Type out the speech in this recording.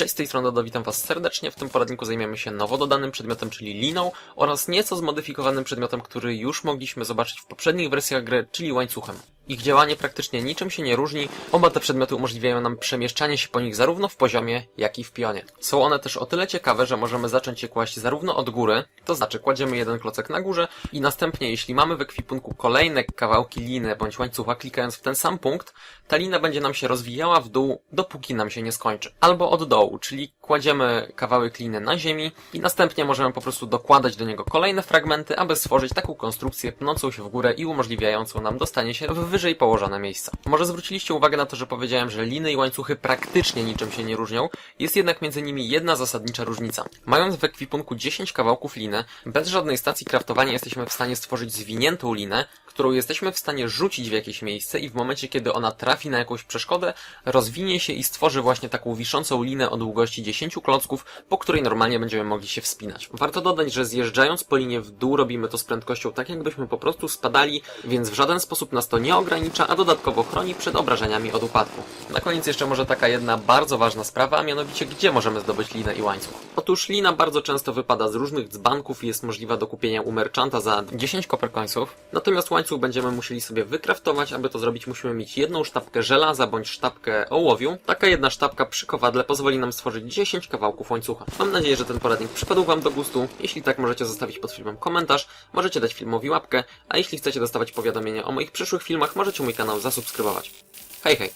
Cześć, z tej strony Dodo, witam Was serdecznie. W tym poradniku zajmiemy się nowo dodanym przedmiotem, czyli liną oraz nieco zmodyfikowanym przedmiotem, który już mogliśmy zobaczyć w poprzednich wersjach gry, czyli łańcuchem. Ich działanie praktycznie niczym się nie różni. Oba te przedmioty umożliwiają nam przemieszczanie się po nich zarówno w poziomie, jak i w pionie. Są one też o tyle ciekawe, że możemy zacząć je kłaść zarówno od góry, to znaczy kładziemy jeden klocek na górze i następnie, jeśli mamy w ekwipunku kolejne kawałki liny bądź łańcucha, klikając w ten sam punkt, ta lina będzie nam się rozwijała w dół, dopóki nam się nie skończy. Albo od dołu, czyli kładziemy kawałek liny na ziemi i następnie możemy po prostu dokładać do niego kolejne fragmenty, aby stworzyć taką konstrukcję pnącą się w górę i umożliwiającą nam dostanie się w wyżej położone miejsca. Może zwróciliście uwagę na to, że powiedziałem, że liny i łańcuchy praktycznie niczym się nie różnią, jest jednak między nimi jedna zasadnicza różnica. Mając w ekwipunku 10 kawałków liny, bez żadnej stacji kraftowania jesteśmy w stanie stworzyć zwiniętą linę, którą jesteśmy w stanie rzucić w jakieś miejsce i w momencie, kiedy ona trafi na jakąś przeszkodę, rozwinie się i stworzy właśnie taką wiszącą linę o długości 10 klocków, po której normalnie będziemy mogli się wspinać. Warto dodać, że zjeżdżając po linie w dół robimy to z prędkością tak, jakbyśmy po prostu spadali, więc w żaden sposób nas to nie ogranicza, a dodatkowo chroni przed obrażeniami od upadku. Na koniec jeszcze może taka jedna bardzo ważna sprawa, a mianowicie gdzie możemy zdobyć linę i łańcuch. Otóż lina bardzo często wypada z różnych dzbanków i jest możliwa do kupienia u merchanta za 10 koperkońców, natomiast łańcuch będziemy musieli sobie wykraftować, aby to zrobić musimy mieć jedną sztabkę żelaza bądź sztabkę ołowiu. Taka jedna sztabka przy kowadle pozwoli nam stworzyć 10 kawałków łańcucha. Mam nadzieję, że ten poradnik przypadł Wam do gustu. Jeśli tak, możecie zostawić pod filmem komentarz, możecie dać filmowi łapkę, a jeśli chcecie dostawać powiadomienia o moich przyszłych filmach, możecie mój kanał zasubskrybować. Hej hej!